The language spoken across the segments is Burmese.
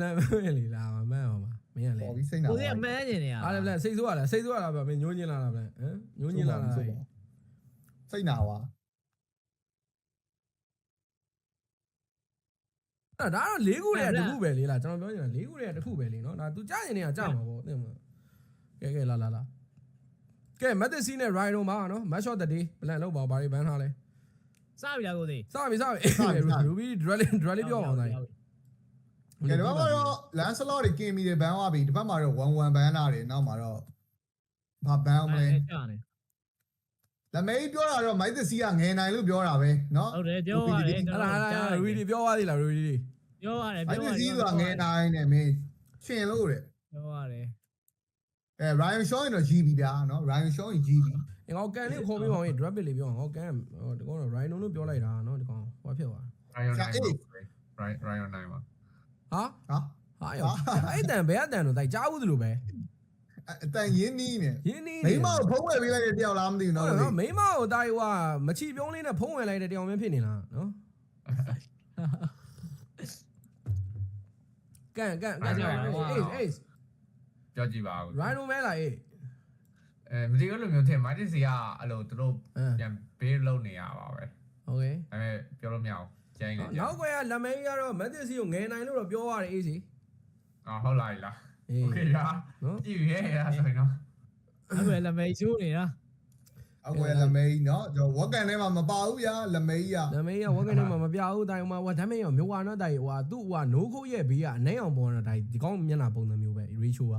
လမ်းမဲလေလာမမှန်ပါမမင်းကလေပေါ်ပြီးစိတ်နာကိုစီအမှန်းနေနေရအားလည်းဗလက်စိတ်ဆိုးရလားစိတ်ဆိုးရလားဗျမင်းညှိုးညင်းလာလားဗျဟမ်ညှိုးညင်းလာလားစိတ်နာပါအဲ့ဒါတော့၄ခုတည်းတစ်ခုပဲလေလားကျွန်တော်ပြောနေတာ၄ခုတည်းတစ်ခုပဲလေနော်ဒါ तू ကြားရင်နေကကြားမှာပေါ့သိမလားကဲကဲလာလာလာကဲမက်သစီနဲ့ Rhino မှာနော် match shot the day plan လောက်ပါဘာတွေဘန်းထားလဲစပြီလားကိုစီစပြီစပြီ Ruby Drally Drally ပြောအောင်တိုင်း ကဲဒီဘက်မှာတော့လန်ဆလော့တွေကင်မီတွေဘန်သွားပြီဒီဘက်မှာတော့1 1ဘန်လာတယ်နောက်မှာတော့ဘာဘန်အောင်မလဲ ကြာနေ လက်မေးပြောတာတော့မိုက်သစီကငယ်နိုင်လို့ပြောတာပဲเนาะ ဟုတ်တယ်ပြောရတယ် အဲ့ဒါအဲ့ဒါ Ruby ပြောသွားသေးလား Ruby ပြောရတယ် မိုက် ပြော သ ရတ စီ ယ် ကငယ်နိုင်တယ်မင်းရှင်လို့တဲ့ ပြောရတယ် အဲ Ryan Shaw ရင်တော့ GB ဗျာเนาะ Ryan Shaw ရင် GB ငေါကန်လေးခေါ်ပြီးပါဦး drop it လေးပြောအောင်ငေါကန်ဟိုဒီကောင်တော့ Rhino လို့ပြောလိုက်တာနော်ဒီကောင်ဟောဖြစ်သွား Ryan 9ပါ Ryan Ryan 9ပါ ဟာ ဟာ ဟာယောအဲ့တန်ဘယ်အတန်တော့တိုက်ကြားဘူးသလိုပဲ အတန်ရင်းနီးနေ ရင်းနေ မိမကိုဖုံးဝယ်ပေးလိုက်တဲ့တယောက်လားမသိဘူး နော် เนาะ နော်မိမကိုတိုက်ဟွာမချီပြုံးလေးနဲ့ဖုံးဝင်လိုက်တဲ့တောင်မင်းဖြစ်နေလားနော်ကန်ကန်ကန်အေးအေး ပြောကြည့်ပါဦး Rhino မဲလားအေး အဲမသိဘူးလို့မျိုးထင်မိုက်တစ်စီကအဲ့လိုသူတို့ အင်း ပြန်ဘေးလုံးနေရပါပဲ โอเค ဒါပေမဲ့ပြောလို့မရအောင် ကျင်းနေကြ နောက်ကွယ်ကလက်မဲကြီးကတော့မက်သစီကိုငယ်နိုင်လို့တော့ပြောရတယ်အေးစီ အော်ဟုတ်လားလား အေး โอเคရာ နော် ကြည့်ရဲရဆိုရင်တော့ အဲ့ဒါလည်းမေးချိုးနေတာ အကွယ်လက်မေးเนาะကျွန်တော်ဝက်ကန်ထဲမှာမပါဘူးဗျာလက်မေးက လက်မဲကြီးကဝက်ကနေမှမပြဘူးတိုင်မှာဟိုဒါမဲ့ရောမျိုးဝါနော်တိုင်ဟိုသူ့ဟိုနိုးခုတ်ရဲ့ဘေးကအနှဲအောင်ပေါ်နေတာတိုင်ဒီကောင်မျက်နှာပုံစံမျိုးပဲ ratio က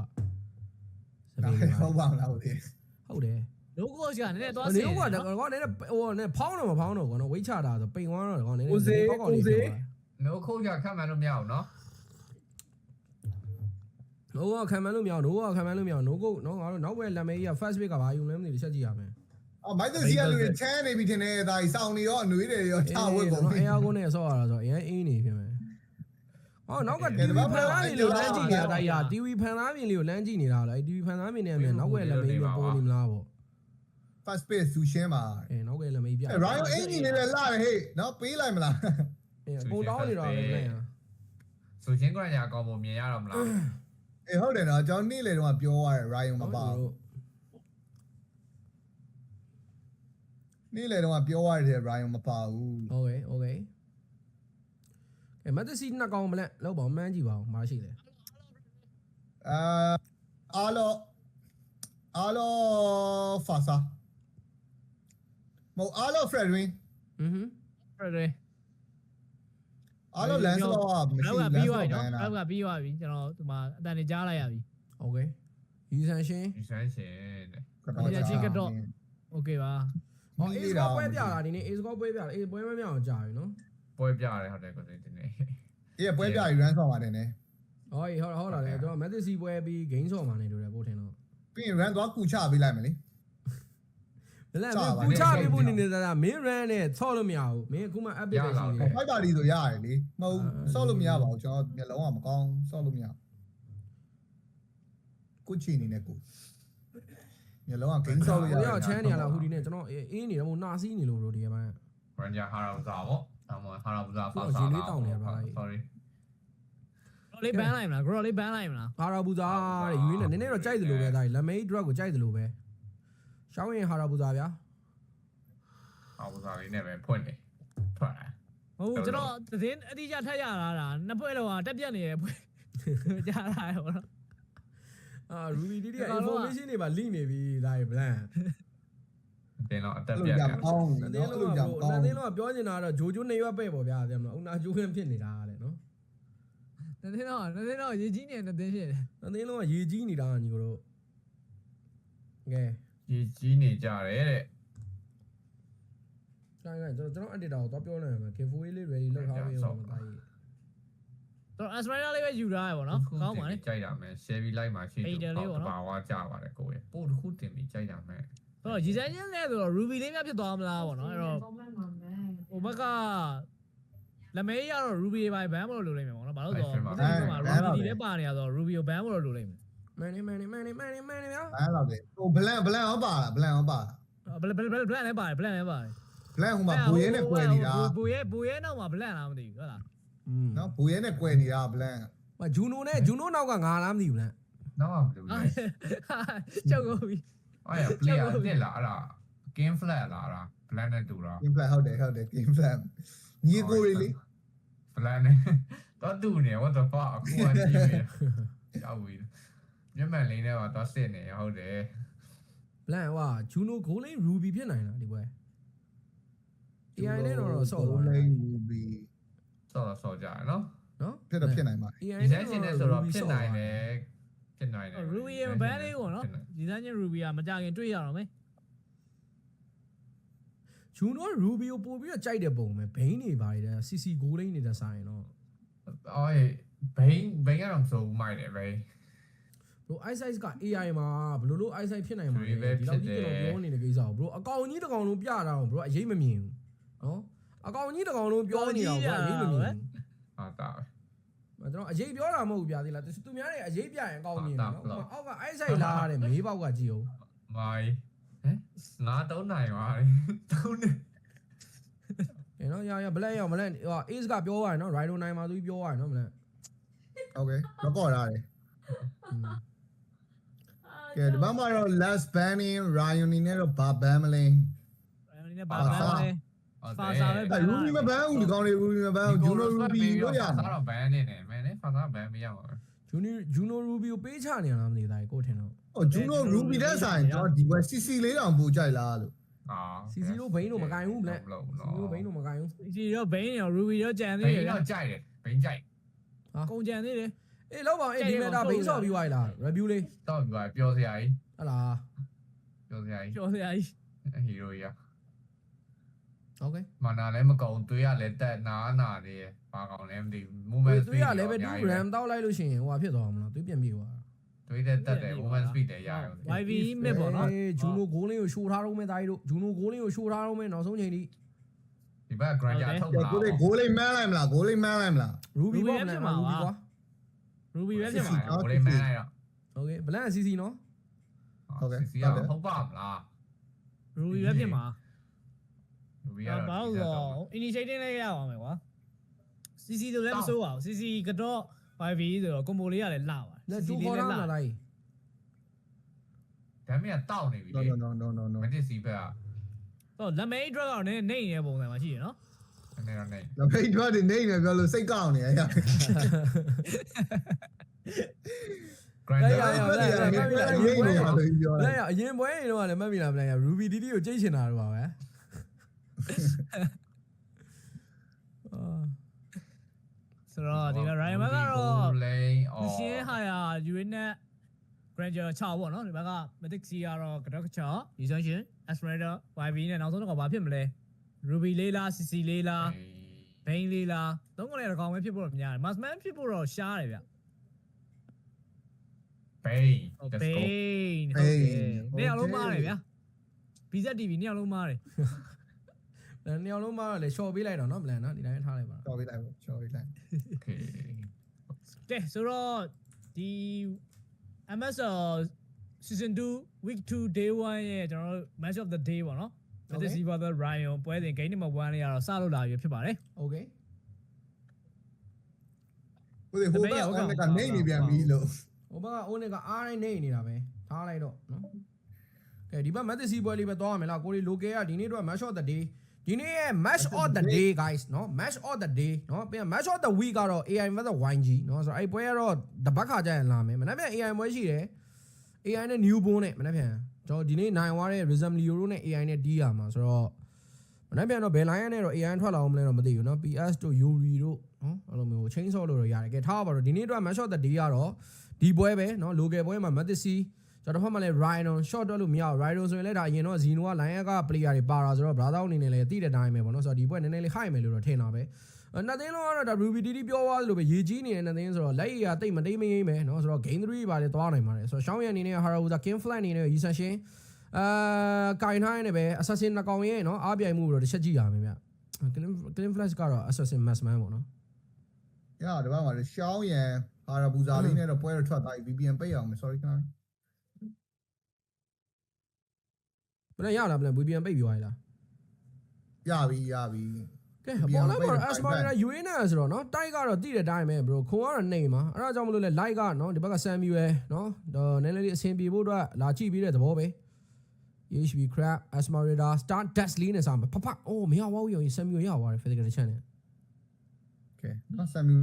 စ ဒါ ပင်းက ဟုတ်ပါမလားဟုတ်တယ် ဟုတ်တယ် လို့ကိုစီကနည်းနည်းသွားဟိုစနေင်ကတော့ကောနည်းဟိုနည်းဖောင်းတော့မဖောင်းတော့ကောနော်ဝိတ်ချတာဆိုပိန်သွားတော့ကောနည်းနည်းဦးစေးကောက်ကောက်လေးဦးစေးပြောတာနိုးခုတ်ကြခတ်မှန်းလို့မရအောင်နော်။နိုးကခံမလို့မရအောင်နိုးကခံမလို့မရအောင်နိုးကုတ်နော်ငါတို့နောက်ဘက်လက်မေးကြီးက first pick ကဘာယူလဲမသိဘူးချက်ကြည့်ရမယ်အော်မိုက်သစီကလူတွေချမ်းနေပြီထင်တယ်ဒါကြီးစောင်းနေရောအနွေးတွေရောချဝက်ကုန်နော်ပြီအဲအားကိုနဲ့ဆော့ရတာဆိုအရင်အင်းနေဖြစ်မယ်။ဟောနောက်က TV ဖန်သားပြင်လေးကိုလမ်းကြည့်နေတာတိုင်ရ TV ဖန်သားပြင်လေးကိုလမ်းကြည့်နေတာလားအဲ TV ဖန်သားပြင်နေရမယ်နောက်ဘက်လက်မေးကြီးပေါ်နေမလားပေါ့ first space သူရှင်းပါ အဲနောက်ကလက်မေးပြ အဲ Ryan အင်ဂျင်နေလည်းလာတယ်ဟေ့နော်ပေးလိုက်မလား အဲပုံတောင်းနေတော့လည်း ဆိုချင်းကွန်ရာကောင်းပုံမြင်ရတော့မလား အေးဟုတ်တယ်နော်ကျွန်တော်နေ့လေတော့ပြောရတယ် Ryan မပါဘူးနေ့လေတော့ပြောရတယ် Ryan မပါဘူး โอเคโอเคအဲမတ်တစီနှစ်ကောင်မလဲလောက်ပါမှန်းကြည့်ပါဦးမရှိလဲ အာအားလောအားလောဖာစာ မဟုတ်အားလော Fredwin อือဟึ ဟုတ်တယ် အားလော Lancelot ကမရှိ နောက်က ဘူး ပြီးသွားပြီ Lancelot နော် ဘန် နောက်ကပြီးသွားပြီကျွန်တော်ဒီမှာအတန်နေကြားလိုက်ရပြီ โอเคယူဆန်ရှင် ဒီဆန်းရှင်တဲ့ โอเคပါ ဟော Ace ကောပွဲပြတာဒီနေ့ Ace ကောပွဲပြတာ Ace ပွဲမမြောင်ကြာပြီနော် ပွဲပြရတယ်ဟုတ်တယ်ကိုစိတ်တင်နေ အေးပွဲပြယူ run ဆော့ပါတယ်နဲ ဟောဟောဟောတာလေကျွန်တော် Mathis ပွဲပြီး game ဆော့မှာနေလို့လည်းပို့ထင်တော့ ပြီးရင် run သွားကူချပေးလိုက်မယ်လေ ဘယ်လဲမင်းပူချပေးဖို့နေနေတာမင်း run နဲ့ဆော့လို့မရဘူးမင်းအခုမှ update ပဲရှိနေတယ်ဖိုက်တာဒီဆိုရတယ်လေမဟုတ်ဆော့လို့မရပါဘူးကျွန်တော်မျက်လုံးကမကောင်းဆော့လို့မရကိုချီအနေနဲ့ကိုမျက်လုံးကဂိမ်းဆော့လို့ရဟိုရောက်ချမ်းနေရလားဟူဒီနဲ့ကျွန်တော်အေးနေတယ်မို့နာစီးနေလို့တို့ဒီကပိုင်းရန်ဂျာဟာရာဘူဇာပေါ့ဒါမှဟာရာဘူဇာဖာဟုတ်ရေလေးတောင်းနေရပါလား sorry တော့လေးဘန်းလိုက်မလားဂရောလေးဘန်းလိုက်မလားဟာရာဘူဇာတဲ့ယူရင်းနဲ့နည်းနည်းတော့ကြိုက်တယ်လို့ပဲဒါလက်မေး drug ကိုကြိုက်တယ်လို့ပဲ ရှောင်းရင်ဟာရာဘူဇာဗျာဟာဘူဇာလေးနဲ့ပဲဖွင့်နေထွက်လာဟုတ်ကျွန်တော်သတင်းအတိအကျထက်ရတာဒါနှစ်ပွဲလောက်တက်ပြတ်နေရပွဲကြားလာရောနော်အာ Ruby ဒီဒီက information တွေပါ link နေပြီဒါရ blank တင်တော့အတက်အဲ့ပြလိုတ်ကြတယ်မအောင်နနော်င်းအဲ့လုံးလိုကကြမဘို့အောင်နင်းလုံးကပြောနေတာတော့ဂျိုဂျိုနေရွက်ပဲ့ပေါ့ဗျာတဲ့မလားဦးနာဂျိုခင်းဖြစ်နေတာတဲ့နော်သတင်းတော့သတင်းတော့ရေကြီးနေတဲ့သတင်းဖြစ်တယ်နင်းလုံးကရေကြီးနေတာညီကိုတို့ကဲ ကြီးကြီးနေကြတယ်တဲ့ကိုင်းကိုင်းကျွန်တော်ကျွန်တော် editor ကိုတော့ပြောနေမှာ giveaway လေး ready လုပ်ထားပေးအောင်မသားကြီးတော့ Aspirina လေးပဲယူထားရပါတော့ကောင်းပါလေကြိုက်တာမယ် share ပြီး like မှာရှိ Hater လေးပေါ့နော်ပါဝါကြပါတယ်ကိုယ်ပို့တစ်ခုတင်ပြီးကြိုက်တာမယ်တော့ရည်စမ်းချင်းလဲဆိုတော့ Ruby လေးများဖြစ်သွားမလားပေါ့နော်အဲ့တော့ဟိုဘက်ကလက်မေးရတော့ Ruby ပဲဘန်းမလို့လိုလိမ့်မယ်ပေါ့နော်ဘာလို့ဆိုတော့ဒီမှာ Ruby လည်းပါနေရဆိုတော့ Ruby ကိုဘန်းမလို့လိုလိမ့်မယ် မန်နေမန်နေမန်နေမန်နေမန်နေဗျာအဲ့လောက်တယ်ဟို blank blank ဟောပါလား blank ဟောပါလားဘလဘလဘလဘလလည်းပါတယ်ဘလလည်းပါတယ် blank ဟိုမှာဘူရဲနဲ့ကွယ်နေတာဘူရဲဘူရဲနောက်မှာဘလလားမသိဘူးဟုတ်လားอืมနော်ဘူရဲနဲ့ကွယ်နေတာ blank ဟိုဂျူနိုနဲ့ဂျူနိုနောက်ကငါလားမသိဘူးလားနောက်ကဘယ်လိုလဲကြောက်ကုန်ပြီအဲ့ရ player တက်လာအဲ့ဒါ game flat လာတာ plan နဲ့တူတာ game plan ဟုတ်တယ်ဟုတ်တယ် game plan ညီကိုရီလေး plan နဲ့တော့တူနေ what the fuck အခုကကြည့်နေရောက်ပြီ မျက်မှန်လေးနဲ့တော့စစ်နေဟုတ်တယ်ဘလန်ဟွာဂျူနိုဂိုးလိန်ရူဘီဖြစ်နိုင်လားဒီပွဲ AI နဲ့တော့ဆော့သွားတယ်လိန် ruby ဆော့တော့ဆော့ကြရနော်နော်ဖြစ်တော့ဖြစ်နိုင်ပါ AI ဒီနဲ့တိုင်းရှင်နေဆိုတော့ဖြစ်နိုင်တယ်ဖြစ်နိုင်တယ်ရူဘီရဲ့ဘန်းလေးကိုနော်ဒီဇိုင်းချင်းရူဘီကမကြခင်တွေ့ရတော့မယ်ဂျူနိုရူဘီကိုပို့ပြီးတော့ကြိုက်တဲ့ပုံပဲဘိန်းနေပါတယ်တဲ့ CC ဂိုးလိန်နေတဲ့ဆိုင်တော့အော်ဘိန်းဘိန်းကတော့ဆိုမိုက်တယ်ဘိန်း ဘရို eyesight က AI မှာဘယ်လိုလို့ eyesight ဖြစ်နိုင်မှာလဲဒီပဲဒီလောက်ကြီးဖြစ်ကျွန်တယ်တော်ပြောနေတဲ့ကိစ္စကိုဘရိုအကောင်ကြီးတစ်ကောင်လုံးပြတာတော့ဘရိုအရေးမမြင်ဘူးနော်အကောင်ကြီးတစ်ကောင်လုံးပြောနေတာကိုအရေးမမြင်ဘူးဟာတာကျွန်တော်အရေးပြောတာမဟုတ်ဘူးဗျာဒီလားသူများတွေအရေးပြရင်အကောင်းမြင်တယ်ဟုတ်တာနော်အောက်က eyesight လာရတဲ့မေးပေါက်ကကြည့်အောင်မိုင်းဟမ်ငါတော့နိုင်ပါလေတုံးနေကဲနော်ရရဘလက်ရအောင်ဘလက်ဟို ace ကပြောရတယ်နော် rider နိုင်မှာသူပြောရတယ်နော်ဘလက် okay မကော့ရတယ် ကဲဒီဘက်မှာတော့ last banning ryan နေနဲ့တော့ဘာ ban မလဲအဲ့ဒီနဲ့ဘာဘန်းလဲဖာစာပဲ အဲ ruby မ ban ဘူးဒီကောင်လေး ruby မ ban ဘူး juno ruby လို့ရဖာမှာသာတော့ဘန်နေတယ်မင်းလေဖာသာဘန်မရပါဘူး junior juno ruby ကိုပေးချနေရလားမသိသားကိုထင်တော့ဟို juno ruby တဲ့ဆိုင်တော့ဒီဘက် cc လေးတောင်ပူကြိုက်လားလို့ အာ CC တို့ဘိန်းတို့မကင်ဘူးဘလက်မလို့ CC နော်တို့ဘိန်းတို့မကင်ဘူး ဒီတော့ဘိန်းရောရူဘီရောကြံဘိသေးန်းတယ်ဗျာတော့ကြိုက်တယ်ဘိန်းကြိုက် ကုန်ကြံသေးတယ် အေးလောက်ပါအေးဒီမေတာဘိန်းဆော့ပြီးသွားပြီလား review လေးတော့ပြောပြောစရာကြီးဟလာ ပြောစရာကြီးကျော်စရာကြီးဟီရိုကြီး okay မနာလည်းမကုံသွေးရလည်းတက်နာနာနေဘာကောင်လဲမသိဘူးဝေ movement သွေး speed ရ level 2 ram တောက်လိုက်လို့ရှိရင်ဟိုဟာဖြစ်သွားမှာမလားသွေးပြန်ပြေသွားသွေးတက်တက်တယ် movement speed တွေရရုံ YV မစ်ပေါ့နော်အေးဂျူနိုဂိုးလင်းကိုရှိုးထားတော့မယ်တာကြီးတို့ဂျူနိုဂိုးလင်းကိုရှိုးထားတော့မယ်နောက်ဆုံးချိန်ထိဒီဘက် grind ရထုတ်ကဲလာကိုလေး goal လေး man လိုက်မလား goal လေး man လိုက်မလား ruby Ruby ပေါ့ပဲမဖြစ်လားမှာ ruby ပါကွာ ရူဘီပဲဖြစ်မှာဟိုလေးမန်းလိုက်တော့ okay ဘလန် CC နော်စီရဟုတ်ပါမလားရူဘီပဲဖြစ်မှာလူကြီးဘာကတော့လို့လဲ initiating လည်းရအောင်မယ်ကွာ CC တို့လည်းမစိုးပါဘူး CC ကတော့ YV ဆိုတော့ combo လေးကလည်းလာပါ လက်တူခေါ်ထားမှာလားဒါမင်းကတောက်နေပြီ no လေ no no no no no မတစ်စီဘက်ကတော့လက်မေး drug ကတော့နည်းနေနေတဲ့ပုံစံမှာရှိရနော် နည်းတော့နေလဖိတ်ထွက်နေနေပြောလို့စိတ်ကောက်နေရရ grind ရရရရဘယ်လိုလဲဘယ်လိုလဲပြောဘလလဲန်ရအရင်ပွဲရင်တော့လည်းမှတ်မိလားဘလန်ရ ruby dd ကိုကြိတ်ချင်တာတော့ပါပဲအာဆိုတော့ဒီက Ryan Mark ကတော့လိန်မအော်ရှင်းဟာယာ Uranus Granger 6ပေါ့နော်ဒီဘက်က Mythic C ကတော့ Gadok 6 Musician Esmeralda YV နဲ့နောက်ဆုံးတော့ဘာဖြစ်မလဲ Ruby လေးလား CC လေးလား Bane လေးလားသုံးခုလည်းတစ်ကောင်ပဲဖြစ်ဖို့တော့များတယ် Marsman ဖြစ်ဖို့တော့ရှားတယ်ဗျဘိန်းဟုတ် let's go Bane ဟုတ်တယ်နှစ်ယောက်လုံးမားတယ်ဗျာ BZTV နှစ်ယောက်လုံးမားတယ်ဘလန်နှစ်ယောက်လုံးမှတော့လေ short ပေးလိုက်တော့နော်ဘလန်နော်ဒီတိုင်းထားလိုက်ပါချော်ပေးလိုက်ချော်ပေးလိုက် okay ကဲဆိုတော့ဒီ MSL season 2 week 2 day 1ရဲ့ကျွန်တော်တို့ match of the day ပေါ့နော် Mythic C Brother Ryan ပွဲစဉ် game number 1လေးကတော့စလို့လာပြီဖြစ်ပါတယ် okay ဟိုဒီဟိုဘက်ကနေနေပြန်ပြီလို့ဟိုဘက်ကအိုးနဲ့ကအားတိုင်းနေနေတာပဲထားလိုက်တော့နော်ကဲဒီဘက် match စီပွဲလေးပဲသွားရမယ်လားကိုရီ local ကဒီနေ့တော့ match of the day ဒီနေ့ရဲ့ match of the day guys နော် match of the day နော်ပြန် match of the week ကတော့ AI vs YG နော်ဆိုတော့အဲ့ပွဲကတော့တပတ်ခါကြာရင်လာမယ်မနေ့ပြန် AI ပွဲရှိတယ် AI နဲ့ new born နဲ့မနေ့ပြန် ကျွန်တော်ဒီနေ့နိုင်သွားတဲ့ Rizam Leo တို့နဲ့ AI နဲ့တီးရမှာဆိုတော့မနေ့ပြန်တော့ဘယ် line နဲ့တော့ AI ထွက်လာအောင်မလဲတော့မသိဘူးနော် PS တို့ Yuri တို့နော်အဲ့လိုမျိုး chain saw လို့တော့ရတယ်ကဲထားပါတော့ဒီနေ့တော့ match of the day ကတော့ဒီပွဲပဲနော် local ပွဲမှာ Mathisi ကျွန်တော်ဖတ်မှလည်း Rhino short တွက်လို့မရဘူး Rhino ဆိုရင်လည်းဒါအရင်တော့ Zeno က line က player တွေပါတာဆိုတော့ brother အနေနဲ့လည်းသိတဲ့အတိုင်းပဲပေါ့နော်ဆိုတော့ဒီပွဲနည်းနည်းလေး high မယ်လို့တော့ထင်တာပဲအဲ့ နှစ်သိန်းလုံးကတော့ဒါ Ruby DD ပြောသွားသလိုပဲရေကြီးနေတဲ့နှစ်သိန်းဆိုတော့လက်ရည်ကတိတ်မတိတ်မငိမ့်ပဲနော်ဆိုတော့ game 3ပါတယ်သွားနိုင်ပါတယ်ဆိုတော့ရှောင်းရန်အနေနဲ့ Haruza King Flat အနေနဲ့ရီဆန်ရှင်အာကင်ထိုင်းနဲ့ပဲ assassin နှကောင်ရဲ့နော်အားပြိုင်မှုတော့တစ်ချက်ကြည့်ရမယ်ဗျ clean clean flash ကတော့ assassin massman ပေါ့နော်ရဒီဘက်မှာရှောင်းရန်ဟာရဘူဇာလေးနဲ့တော့ပွဲတော့ထွက်သွားပြီ VPN ပိတ်အောင်မယ် sorry ခဏလေးဘယ်နဲ့ရလားဘယ်နဲ့ VPN ပိတ်ပြီးသွားရလားရပြီရပြီ ကဲကဲအပေါ်လည်းမှာ Asmarina Uena ဆိုတော့နော်တိုက်ကတော့တိတဲ့အတိုင်းပဲ bro ခွန်ကတော့နေမှာအဲ့ဒါကြောင့်မလို့လဲ light ကနော်ဒီဘက်က Samuel နော်တော့နည်းနည်းလေးအဆင်ပြေဖို့အတွက်လာကြည့်ပြီးတဲ့သဘောပဲ HB crap Asmarina start dash lean နဲ့ဆောင်ဖဖအိုးမရပါဘူးရော Samuel ရသွားတယ် physical channel ကဲနော်ဆမ်မြူ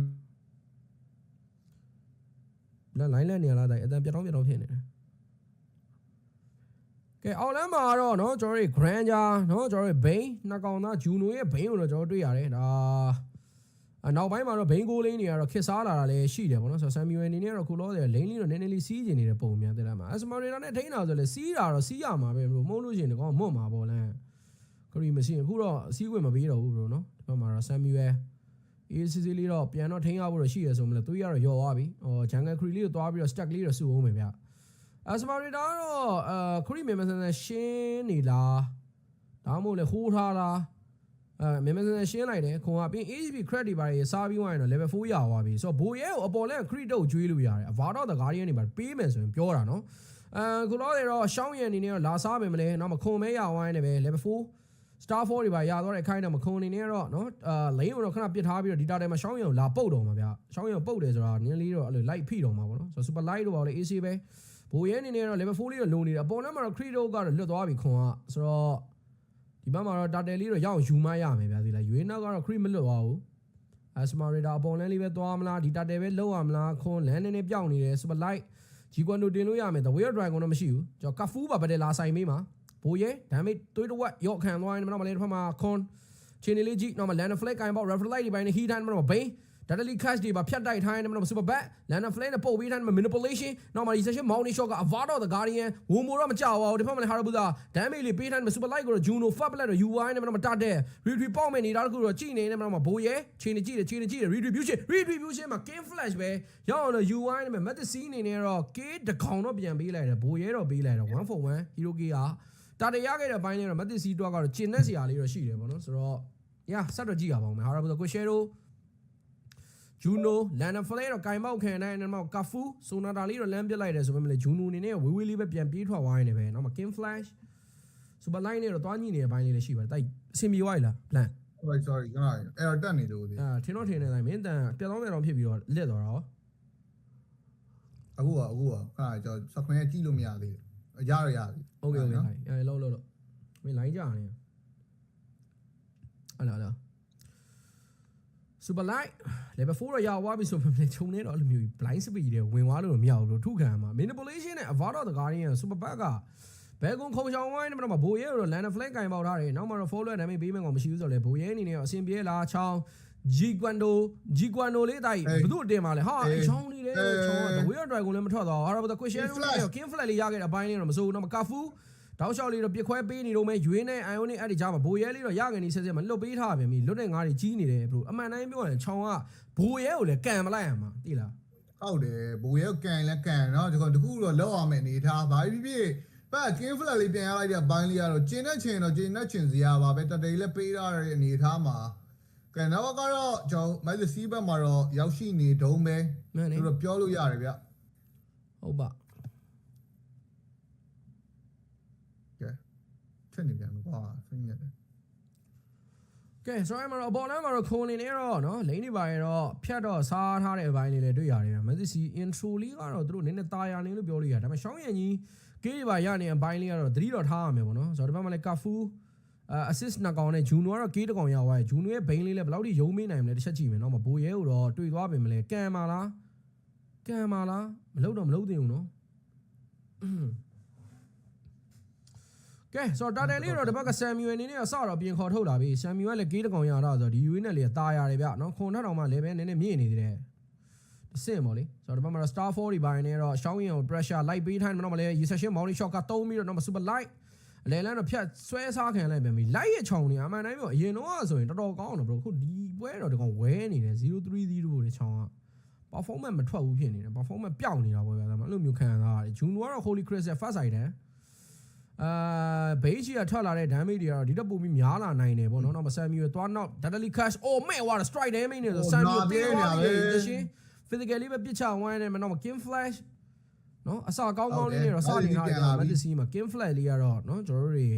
လက် line လက်နေရလားတိုက်အတန်ပြတ်တော့ပြတ်တော့ဖြစ်နေတယ် ကဲအော်လမ်းမှာတော့နော်ကျွန်တော်တို့ Granger နော်ကျွန်တော်တို့ Bane နှစ်ကောင်သား Juno ရဲ့ Bane ကိုတော့ကျွန်တော်တွေ့ရတယ်ဒါအနောက်ပိုင်းမှာတော့ Bane ကိုလင်းနေရတော့ခစ်စားလာတာလည်းရှိတယ်ပေါ့နော်ဆိုတော့ Samuel အနေနဲ့တော့ခုလောဆယ် lane လေးတော့နည်းနည်းလေးစီးကျင်နေတဲ့ပုံများတဲ့လားမှာ Asmarina နဲ့ထိန်းတာဆိုလည်းစီးတာတော့စီးရမှာပဲဘလို့မဟုတ်လို့ရှိရင်ဒီကောင်မွတ်မှာပေါ့လမ်းခရီးမရှိရင်အခုတော့စီးခွင့်မပေးတော့ဘူးဘလို့နော်ဒီဘက်မှာတော့ Samuel အေးစစ်စစ်လေးတော့ပြန်တော့ထိန်းရဖို့တော့ရှိရဆိုမလို့သူရတော့ယော်သွားပြီဟို jungle crew လေးကိုသွားပြီးတော့ stack လေးတော့စုအောင်မယ်ဗျ အစမာရီတာတော့အာခရီးမေမဆန်ဆန်ရှင်းနေလားဒါမှမဟုတ်လေဟိုးထားလားအဲမေမဆန်ဆန်ရှင်းလိုက်တယ်ခွန်ကပြီး HP credit တွေပါရေးစားပြီးဝိုင်းတော့ level 4ရသွားပြီဆိုတော့ဘိုရဲကိုအပေါ်လဲ credit ကိုကျွေးလို့ရတယ် Avada the Guardian တွေပါပေးမယ်ဆိုရင်ပြောတာနော်အဲခုတော့တွေတော့ရှောင်းရံအနေနဲ့တော့လာစားမယ်မလဲနောက်မခွန်မဲရဝိုင်းနေပဲ level 4 Star 4တွေပါရသွားတဲ့အခိုင်းတော့မခုံအနေနဲ့တော့နော်အာ lane ကိုတော့ခဏပစ်ထားပြီးတော့ဒီတာထဲမှာရှောင်းရုံလာပုတ်တော့မှာဗျရှောင်းရုံပုတ်တယ်ဆိုတာနည်းလေးတော့အဲ့လို light ဖိတော့မှာပေါ့နော်ဆိုတော့ super light တော့ပါလေ AC ပဲ ဘိုးရဲအနေနဲ့တော့ level 4လေးတော့လုံနေတယ်အပေါ်လမ်းမှာတော့ Credo ကတော့လွတ်သွားပြီခွန်ကဆိုတော့ဒီဘက်မှာတော့ data လေးတော့ရအောင်ယူမရမယ်ဗျာဒီလားရွေးနောက်ကတော့ Creed မလွတ်သွားဘူး Asma Radar အပေါ်လမ်းလေးပဲသွားမလားဒီ data ပဲလောက်ရမလားခွန်လမ်းနေနေပြောင်းနေတယ် super light ဂျီကွန်တို့တင်လို့ရမယ် the wheel dragon တော့မရှိဘူးကျွန်တော် Kafu ပါဗတယ်လာဆိုင်မေးမှာဘိုးရဲဒါပေမဲ့တွေးတော့ရော့ခံသွားရင်တော့မလေးတစ်ဖက်မှာခွန်ချင်းလေးကြီးနော်မလန်နဖလက်ကင်ပေါ့ reflect တွေပိုင်းနဲ့ heat time မှာဘိန်း ဒါတလီ cash တွေပါဖြတ်တိုက်ထိုင်းတယ်မနော် super bat လန်နဖလက်နဲ့ပုတ်ပြီးတိုင်းမှာ manipulation နော်မ recession mounting shot က avado the guardian ဝုံမိုတော့မကြောက်ပါဘူးဒီဖက်မှာလည်း harabuda damage လေးပေးတိုင်းမှာ super light ကိုတော့ juno fab လက်တော့ ui နဲ့မနော်မတတ်တဲ့ retreat ပေါက်မယ်နေတာတခုတော့ကြည်နေတယ်မနော်မဘိုးရဲချင်းနေကြည့်တယ်ချင်းနေကြည့်တယ် retribution retribution မှာ game flash ပဲရောက်အောင်တော့ ui နဲ့ meta c အနေနဲ့တော့ k တကောင်တော့ပြန်ပေးလိုက်တယ်ဘိုးရဲတော့ပေးလိုက်တော့1 for 1 hero k ကတာတရခဲ့တဲ့ဘိုင်းလေးတော့မသိစီတော့ကတော့ကျင်တဲ့စရာလေးတော့ရှိတယ်ပေါ့နော်ဆိုတော့ညာဆက်တော့ကြည့်ရပါဦးမယ်ဟာရဘကိုရှယ်ရို ဂျူနိုလန်နဖလဲတော့ကင်မောက်ခံနိုင်တယ်မောက်ကဖူဆိုနာတာလေးတော့လမ်းပြစ်လိုက်တယ်ဆိုပေမဲ့ဂျူနိုအနေနဲ့ဝေးဝေးလေးပဲပြန်ပြေးထွက်သွားနေပဲเนาะမကင်ဖလက်ရှ်စူပါလိုင်းနဲ့တော့တွားညိနေတဲ့ဘိုင်းလေးလည်းရှိပါတယ်တိုက်အဆင်ပြေသွားပြီလား plan sorry sorry ကျွန်တော်အဲ့တော့တက်နေလို့ဒီ အာထင်တော့ထင်နေတိုင်းမင်းတန်ပြတ်တော့ပြတ်တော့ဖြစ်ပြီးတော့လက်သွားတာရော အခုကအခုကခါကျွန်တော်စခွင့်ရကြည့်လို့မရသေးဘူးရရရပြီ โอเคโอเคအဲလောက်လောက်လောက်မင်းလိုင်းကြနေအလားလား super light level 4တော့ရောက်သွားပြီဆိုပေမဲ့ခြုံနေတော့အဲ့လိုမျိုး blind speed တွေဝင်သွားလို့မရဘူးလို့ထုခံမှာ manipulation နဲ့ avada the guardian super back ကဘဲကွန်ခုံချောင်းဝိုင်းနဲ့တော့ဘိုရဲတော့ land flag ကင်ပေါက်ထားတယ်နောက်မှာတော့ follow damage ပေးမယ်ကောင်မရှိဘူးဆိုတော့လေဘိုရဲအနေနဲ့တော့အဆင်ပြေလားချောင်း G Quando G Quando လေးတိုက်ဘယ်သူတင်มาလဲဟာအချောင်းလေးလေချောင်းတော့ဝေးရ dragon လည်းမထွက်သွားဟာတော့ question လေး king flag လေးရခဲ့တဲ့အပိုင်းလေးတော့မစိုးဘူးတော့ကာဖူ တောက်လျှောက်လေးတော့ပြခွဲပေးနေတော့မယ်ရွေးနဲ့ ion နဲ့အဲ့ဒီကြားမှာဘိုရဲလေးတော့ရငယ်နေဆက်ဆက်မလွတ်ပေးထားပြန်ပြီလွတ်တဲ့ငါးတွေကြီးနေတယ်ဘရိုအမှန်တိုင်းပြောရင်ချောင်းကဘိုရဲကိုလည်းကန်မလိုက်ရမှာသိလားဟုတ်တယ်ဘိုရဲကန်လည်းကန်တော့ဒီကောင်တခုတော့လောက်အောင်မယ်နေထားဘာဖြစ်ဖြစ်ပါကင်းဖလာလေးပြန်ရလိုက်တဲ့ဘိုင်းလေးကတော့ကျင်းတဲ့ချင်တော့ကျင်းတဲ့ချင်စရာပါပဲတတိလည်းပေးရတဲ့အနေထားမှာကဲနောက်ကတော့ကျွန်တော်မိုက်စီးဘက်မှာတော့ရောက်ရှိနေတုံးပဲသူတို့ပြောလို့ရတယ်ဗျဟုတ်ပါ ထက်နေပြန်ကွာဆင်းရတယ် ကဲဆိုရင်မှာတော့ဘောလမ်းမှာတော့ခုံနေနေတော့နော်လိန်နေပါရတော့ဖြတ်တော့စားထားတဲ့အပိုင်းလေးလည်းတွေ့ရတယ်မသစီ intro လေးကတော့သူတို့နည်းနည်းตายရနေလို့ပြောလို့ရတယ်ဒါပေမဲ့ရှောင်းရံကြီးကေးပါရနေအပိုင်းလေးကတော့သတိတော့ထားရမယ်ပေါ့နော်ဆိုတော့ဒီဘက်မှာလည်းကာဖူအာ assist နှစ်ကောင်နဲ့ဂျူနိုကတော့ကေးတစ်ကောင်ရောက်သွားတယ်ဂျူနိုရဲ့ဘိန်းလေးလည်းဘယ်လောက်ထိရုံးမေးနိုင်မလဲတစ်ချက်ကြည့်မယ်နော်မဘိုးရဲကိုတော့တွေ့သွားပြီမလဲကန်ပါလားကန်ပါလားမလုပ်တော့မလုပ်သင့်ဘူးနော် ကဲဆိုတော့တာတယ်လေးတော့ဒီဘက်ကဆမ်မြူအနေနဲ့ကစတော့ပြင်ခေါ်ထုတ်လာပြီဆမ်မြူကလည်းဂေးတကောင်ရတော့ဆိုတော့ဒီယူနဲ့လည်းတာရတယ်ဗျနော်ခုံထက်တော်မှလည်းပဲနည်းနည်းမြင့်နေသေးတယ်အဆင့်ပေါ့လေဆိုတော့ဒီဘက်မှာ Star 4ဒီဘိုင်းနဲ့တော့ရှောင်းရင်ကို pressure လိုက်ပေးထိုင်းတော့မလဲ recession mounting shot ကတုံးပြီးတော့တော့ super light အလဲလန်းတော့ဖြတ်ဆွဲစားခံလိုက်ပြန်ပြီလိုက်ရချောင်းနေအမှန်တိုင်းပြောအရင်တော့ဆိုရင်တော်တော်ကောင်းအောင်တော့ဘရိုခုဒီပွဲတော့ဒီကောင်ဝဲနေတယ်030ကိုချောင်းက performance မထွက်ဘူးဖြစ်နေတယ် performance ပျောက်နေတာပေါ့ဗျာဒါမှအဲ့လိုမျိုးခံစားရတယ်ဂျွန်ကတော့ holy chris ရဲ့ first item အာဘေးကြီးကထွက်လာတဲ့ damage တွေကတော့ဒီတက်ပုံပြီးများလာနိုင်တယ်ပေါ့နော်နောက်မဆမ်မီရသွားနောက် Deadly Cash အိုးမဲ့သွားတယ် strike damage နဲ့ဆိုဆမ်မီတေးသွားပြီတရှင် physically ပဲပြစ်ချဝိုင်းနေမှာနော် Kim Flash နော်အစာကောင်းကောင်းလေးနဲ့တော့စတင်ထားတယ်မက်ဒစီမှာ Kim Flash လေးကတော့နော်ကျွန်တော်တို့တွေ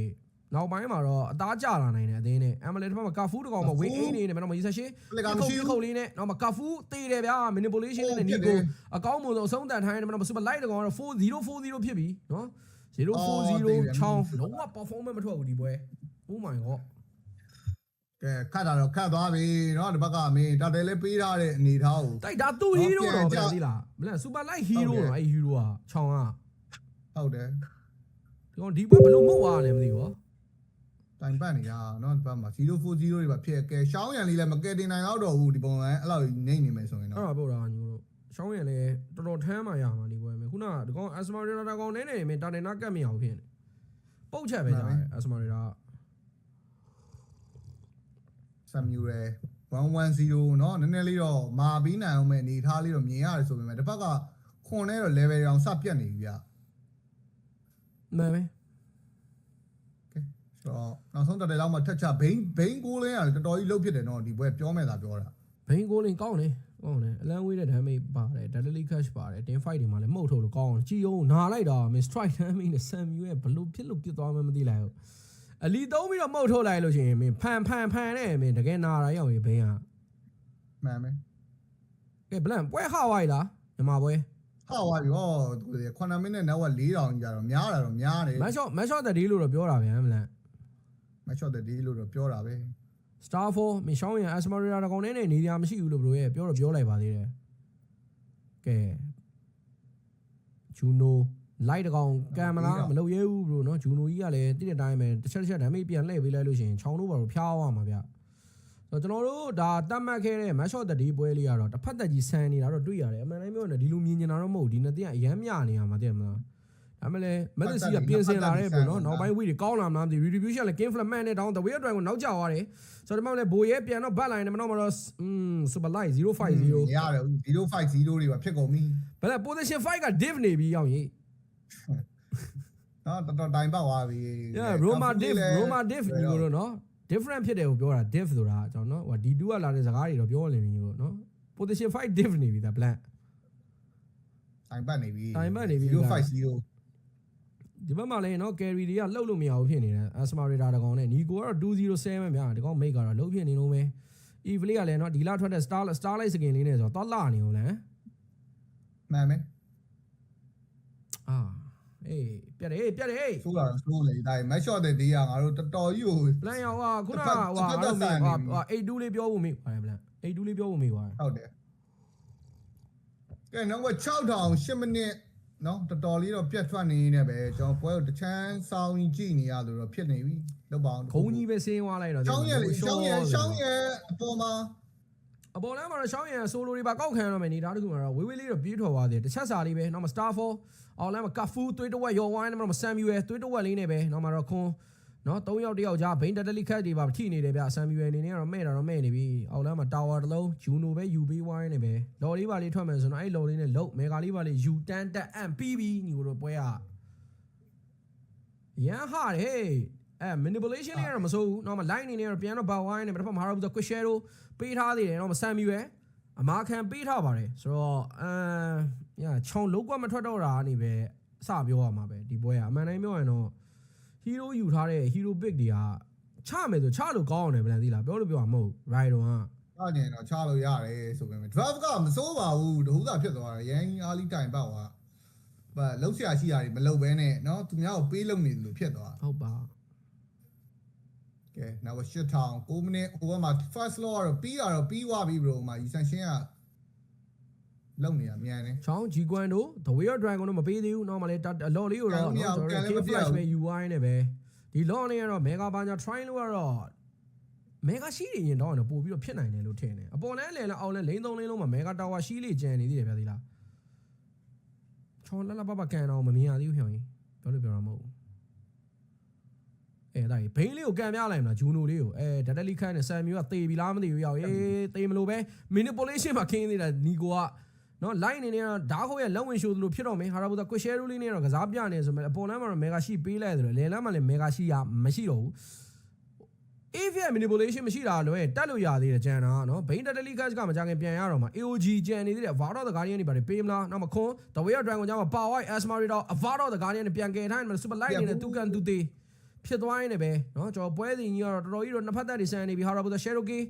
နောက်ပိုင်းမှာတော့အသားကျလာနိုင်တယ်အသင်းနဲ့အမလဲတစ်ဖက်မှာကာဖူးတစ်ကောင်မှာဝင်းအေးနေတယ်မနော်မကြီးဆက်ရှင်းလက်ကမရှိခုဘူးတ်လေးနဲ့နောက်မှာကာဖူးတေးတယ်ဗျာ manipulation နဲ့နီကိုအကောင်းမှုဆုံးအဆုံးတန်ထိုင်းတယ်မနော်စူပါလိုက်တကောင်ကတော့4040ဖြစ်ပြီနော် 040ချောင်းလုံးဝ performance မထွက်ဘူးဒီပွဲ oh my god ကဲခတ်တာတော့ခတ်သွားပြီเนาะဒီဘက်ကမင်းတော်တယ်လေးပေးထားတဲ့အနေထားကို တိုက်တာသူ hero တော့ဗျာဒီလားဘလန် super light hero တော့အဲ့ hero อ่ะချောင်းอ่ะ ဟုတ်တယ် ဒီကောင်ဒီပွဲဘယ်လိုမှုတ်သွားလဲမသိဘူး တိုင်ပတ်နေတာเนาะဒီဘက်မှာ040တွေပါဖြစ်ကဲရှောင်းရံလေးလည်းမကယ်တင်နိုင်တော့တော့ဘူးဒီပုံစံအဲ့လိုနေနေမယ်ဆိုရင် အဲ့ တော့ ဒါပြောတာညို့တို့ ရှောင်းရလဲတော်တော်ထမ်းမှရမှာဒီပွဲမယ်ခုနကဒီကောင် asma rata ကောင်နဲနေမင်းတာတင်နာကတ်မရဘူးဖြစ်နေပုတ်ချက်ပဲကြာတယ် asma rata ဆမ်မြူရယ်110เนาะနည်းနည်းလေးတော့မာပြီးနိုင်အောင်မဲ့အနေထားလေးတော့မြင်ရတယ်ဆိုပေမဲ့ဒီဘက်ကခွန်နဲ့တော့ level အောင်စပြတ်နေပြီဗျ မှန်ပဲ ဆိုတော့နောက်ဆုံးတော်တယ်လောက်မှထက်ချဘိန်းဘိန်းကိုလင်းရတယ်တော်တော်ကြီးလှုပ်ဖြစ်တယ်เนาะဒီဘွဲပြောမဲ့သာပြောတာ ဘိန်းကိုလင်ကောင်းတယ်ကောင်းတယ်အလန်ဝေးတဲ့ damage ပါတယ် deadly cash ပါတယ် team fight တွေမှာလည်းမှုတ်ထုတ်လို့ကောင်းအောင်ကြည်အောင်နာလိုက်တာမင်း strike damage နဲ့ Sam Yu ရဲ့ဘလို့ဖြစ်လို့ပြစ်သွားမှမသိလိုက်ဘူးအလီသုံးပြီးတော့မှုတ်ထုတ်လိုက်လို့ရှိရင်မင်းဖန်ဖန်ဖန်နဲ့မင်းတကယ်နာတာရောက်ရင်ဘိန်းကမှန်မယ်ကဲဘလန်ပွဲဟဝိုက်လားမြန်မာပွဲဟောပါပြီဟော9မိနစ်နောက်က4000ကြီးကြတော့များတာတော့များတယ်မတ်ရှော့မတ်ရှော့တတီလို့တော့ပြောတာဗျာမလန်မချော့တဲ့ဒီလို့တော့ပြောတာပဲ Star 4မင်းရှောင်းရင် Asmarita တကောင်နဲ့နေနေမရှိဘူးလို့ဘလို့ရဲ့ပြောတော့ပြောလိုက်ပါသေးတယ်ကဲ Juno light တကောင်ကင်မလားမလုပ်ရဲဘူးဘလို့နော် Juno ကြီးကလည်းတိတဲ့အတိုင်းပဲတစ်ချက်တစ်ချက် damage ပြန်လှည့်ပေးလိုက်လို့ရှိရင်ချောင်းတို့ဘာလို့ဖျားသွားမှာဗျဆိုတော့ကျွန်တော်တို့ဒါတတ်မှတ်ခဲ့တဲ့ match shot တတီပွဲလေးကတော့တစ်ဖက်သက်ကြီးဆန်နေတာတော့တွေ့ရတယ်အမှန်တိုင်းပြောရင်ဒီလိုမြင်နေတာတော့မဟုတ်ဒီနှစ်တင်းကအရမ်းမြနေရမှာတည်မလား ဒါမှလည်းမက်သစီကပြင်ဆင်လာတဲ့ပေါ့နော်နောက်ပိုင်းဝီတွေကောင်းလာမလားမသိ retribution လည်း game flat man နဲ့တောင်း the way အတွက်ကိုနောက်ကျသွားတယ်ဆိုတော့ဒီမှာလည်းဘိုရဲပြန်တော့ဘတ်လိုင်းနဲ့မတော့မတော့อืม super light 050ရတယ်050တွေပါဖြစ်ကုန်ပြီဘယ်လဲ position 5က div နေပြီရောက်ရင်နော်တော်တော်တိုင်ပေါက်သွားပြီ yeah roma div roma div ညီကိုတော့နော် different ဖြစ်တယ်ကိုပြောတာ div ဆိုတာကျွန်တော်နော်ဟို d2 ကလာတဲ့စကားတွေတော့ပြောနေပြီညီကိုနော် position 5 div နေပြီဒါ black တိုင်ပတ်နေပြီတိုင်ပတ်နေပြီ050 ဒီဘက်မှာလည်းနော် carry တွေကလှုပ်လို့မရဘူးဖြစ်နေတယ် asma radar တကောင်နဲ့ nico ကတော့207ဗျာဒီကောင် make ကတော့လှုပ်ဖြစ်နေလုံးပဲ eve လေးကလည်းနော်ဒီလာထွက်တဲ့ star starlight skin လေးနဲ့ဆိုတော့သွားလာနေဦးလဲမှန်မယ်အာအေးပြတ်တယ်ပြတ်တယ်ဆိုးတာဆိုးလေဒါမက်ရှော့တဲ့ဒီကငါတို့တော်တော်ကြီးကို plan ရောက်ဟာခုနတစ်ကဖက်ဟိုတစ်ဖက်သက်ဆိုင်နေပြီဟာ82လေးပြောဖို့မေးပါတယ် plan 82လေးပြောဖို့မေးပါတယ်ဟုတ်တယ်ကဲနောက်က6000 10မိနစ် နော်တော်တော်လေးတော့ပြတ်ထွက်နေနေပဲကျွန်တော်ပွဲကိုတချမ်းဆောင်းကြည့်နေရလို့တော့ဖြစ်နေပြီလောက်ပါအောင်ခုံကြီးပဲဆင်းသွားလိုက်တော့ရှောင်းရလေရှောင်းရရှောင်းရအပေါ်မှာအပေါ်လမ်းမှာတော့ရှောင်းရဆိုလိုတွေပါကောက်ခံရတော့မယ်နေတာတခုမှာတော့ဝေးဝေးလေးတော့ပြေးထွက်သွားသေးတယ်တစ်ချက်စာလေးပဲနောက်မှာ star 4အော်လမ်းမှာကဖူးသွေးတဝက်ရော်ဝိုင်းနောက်မှာဆမ်မြူရယ်သွေးတဝက်လေးနဲ့ပဲနောက်မှာတော့ခွန် နော်၃ယောက်တစ်ယောက်ကြားဘိန်းတတလီခတ်တွေပါထိနေတယ်ဗျဆမ်မြူရယ်အနေနဲ့ကတော့မဲ့တာတော့မဲ့နေပြီအော်လမ်းမှာတာဝါတစ်လုံးဂျူနိုပဲယူပေးဝိုင်းနေပဲလော်လေးပါလေးထွက်မယ်ဆိုတော့အဲ့လော်လေးနဲ့လုတ်မေဂါလေးပါလေးယူတန်တက်အန်ပြီးပြီညီတို့ပွဲကရန်ဟာတယ်ဟေးအဲ manipulation လေးကတော့မစိုးဘူးနောက်မှာ line အနေနဲ့ကတော့ပြန်တော့ဘာဝိုင်းနေပဲတစ်ဖက်မှာတော့ quick share တို့ပေးထားသေးတယ်နောက်မှာဆမ်မြူရယ်အမာခံပေးထားပါတယ်ဆိုတော့အမ်ညာခြုံလုံးကွက်မထွက်တော့တာကနေပဲစပြောရမှာပဲဒီပွဲကအမှန်တိုင်းပြောရင်တော့ hero ယူထားတဲ့ hero pick တွေကချမယ်ဆိုချလို့ကောင်းအောင်တယ်ဗလန်သိလားပြောလို့ပြောမှာမဟုတ် rider က ချကျင်တော့ချလို့ရတယ်ဆိုပေမဲ့ draft ကမစိုးပါဘူးတဟူသာဖြစ်သွားတယ်ရန်အားလီတိုင်ပေါက်သွားဘာလုံးဆရာရှိရတယ်မလုပ်ဘဲနဲ့เนาะသူများကိုပေးလုပ်နေတယ်လို့ဖြစ်သွား ဟုတ်ပါ ကဲနောက်က8000 9မိနစ်ဟိုဘက်မှာ first law ကတော့ပြီးတာတော့ပြီးသွားပြီ bro မှာ essential က လုံနေတာမြန်တယ် ချောင်းဂျီကွန်တို့ the way of dragon တို့မပေးသေးဘူးနောက်မှလည်းအလော်လေးကိုတော့ကန်လို့မရဘူးကန်လို့မရဘူး flash ပဲ UI နဲ့ပဲဒီလော်နေကတော့ mega ဘာညာ try လို့ကတော့ mega ရှိနေရင်တော့တော့ပို့ပြီးတော့ဖြစ်နိုင်တယ်လို့ထင်တယ်အပေါ်လန်းလဲလဲအောက်လန်းလိန်သုံးလင်းလုံးမှာ mega tower ရှိလေကျန်နေသေးတယ်ဗျာသီလားချောင်းလလပပကန်အောင်မမြင်ရသေးဘူးဖြောင်းကြီးပြောလို့ပြောတာမဟုတ်ဘူးအဲဒါကြီးဘိန်းလေးကိုကန်ပြလိုက်မလားဂျူနိုလေးကိုအဲဒက်တက်လီခန့်နဲ့ဆမ်မြူကတေပြီလားမသိဘူးရောက်ရေးတေမလို့ပဲ manipulation မှာခင်းနေတာနီကိုက နော် line အနေနဲ့တော့ဓာခိုရဲ့လက်ဝင်ရှိုးသလိုဖြစ်တော့မယ်ဟာရာဘူတာကွစ်ရှဲရူးလေးနဲ့တော့ကစားပြနေဆိုမဲ့အပေါ်လမ်းမှာတော့မေဂါရှိပေးလိုက်တယ်လေလမ်းမှာလည်းမေဂါရှိရမရှိတော့ဘူး AVM manipulation မရှိတာလွယ်တက်လို့ရသေးတယ်ကြံတာနော်ဘိန်းတက်တလီကတ်ကမကြခင်ပြန်ရတော့မှာ AOG ကြံနေသေးတယ် Avaro the Guardian နေပါတယ်ပေးမလားနောက်မခွန်း The Way of Dragon ကြောင့် Power Asma Raider Avaro the Guardian နေပြန်ကယ်ထားတယ် Super Light နေတူကန်တူသေးဖြစ်သွားရင်လည်းပဲနော်ကျွန်တော်ပွဲစဉ်ကြီးကတော့တော်တော်ကြီးတော့နှစ်ဖက်သက်တွေဆန်နေပြီ Harabuta Cherokee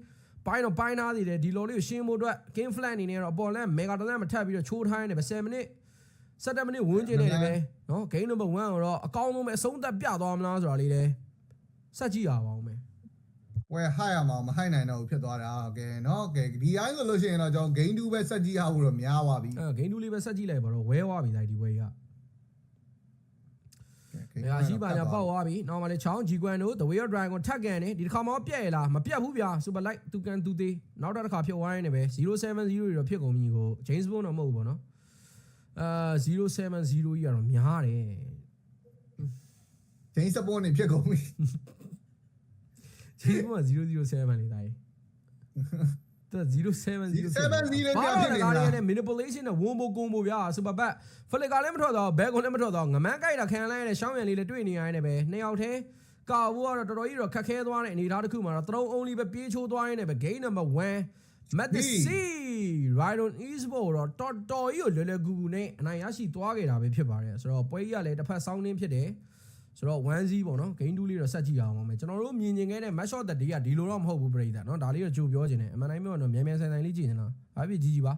ဘိုင်းတော့ဘိုင်းနာသေးတယ်ဒီလိုလေးကိုရှင်းဖို့အတွက် game flan အနေနဲ့တော့အပေါ်လန်မေဂါတလန်မထပ်ပြီးတော့ချိုးထိုင်းနေ10မိနစ်17မိနစ်ဝန်းကျင်နေတယ်ပဲနော် game number 1ကိုတော့အကောင်းဆုံးပဲအဆုံးသတ်ပြသွားမလားဆိုတာလေးလည်းစက်ကြည့်ရအောင်မယ်ဝယ်ဟရမှာမဟိုက်နိုင်တော့ဖြစ်သွားတာကဲနော်ကဲဒီအိုင်းဆိုလို့ရှိရင်တော့ကျွန်တော်ဂိမ်းတူးပဲဆက်ကြည့်ရဖို့တော့များပါပြီအဲဂိမ်းတူးလေးပဲဆက်ကြည့်လိုက်ပါတော့ဝဲသွားပြီလိုက်ဒီဝဲကြီးက မရရှိပါညာပေါက်သွားပြီနောက်မှလည်းချောင်းဂျီကွမ်တို့ The Way of Dragon ထက်ကန်နေဒီတစ်ခါမှပြက်ရလားမပြက်ဘူးဗျာ Super Light သူကန်သူသေးနောက်တစ်ခါဖြစ်သွားရင်းနေပဲ070တွေတော့ဖြစ်ကုန်ပြီကို James Bond တော့မဟုတ်ဘူးပေါ့နော်အာ070ကြီးကတော့များတယ်ဂျိန်းစပွန်နေဖြစ်ကုန်ပြီ James Bond က007လေးတိုင်း တဲ့070 7လေးဘာပြလို့ဖြစ်လဲနေကားလားလေးနဲ့ manipulation နဲ့ဝုံဘကုံဘဗျာ Super Bat ဖလစ်ကလည်းမထွက်တော့ဘဲကွန်လည်းမထွက်တော့ငမန်းကြိုက်တာခံလိုက်ရတဲ့ရှောင်းရံလေးလည်းတွေ့နေရတဲ့ပဲနှစ်ယောက်တည်းကာဘူးကတော့တော်တော်ကြီးတော့ခက်ခဲသွားတဲ့အနေအထားတစ်ခုမှာတော့ throw only ပဲပြေးချိုးသွားရင်းနဲ့ပဲ game number 1 met the sea ride on eastboard တော့တော်တော်ကြီးကိုလွယ်လွယ်ကူကူနဲ့အနိုင်ရရှိသွားခဲ့တာပဲဖြစ်ပါတယ်ဆိုတော့ပွဲကြီးကလည်းတစ်ဖက်ဆောင်းနှင်းဖြစ်တယ် ဆိုတော့1 0ပေါ့နော် game 2လေးတော့ဆက်ကြည့်အောင်ပါမယ်ကျွန်တော်တို့မြင်မြင်ခဲ့တဲ့ match shot တဲ့ day ကဒီလိုတော့မဟုတ်ဘူးပြိတ္တာနော်ဒါလေးတော့ကြိုပြောခြင်းနဲ့အမှန်တိုင်းပြောရင်တော့မြန်မြန်ဆန်ဆန်လေးကြည့်နေတာဘာဖြစ်ကြီးကြီးပါ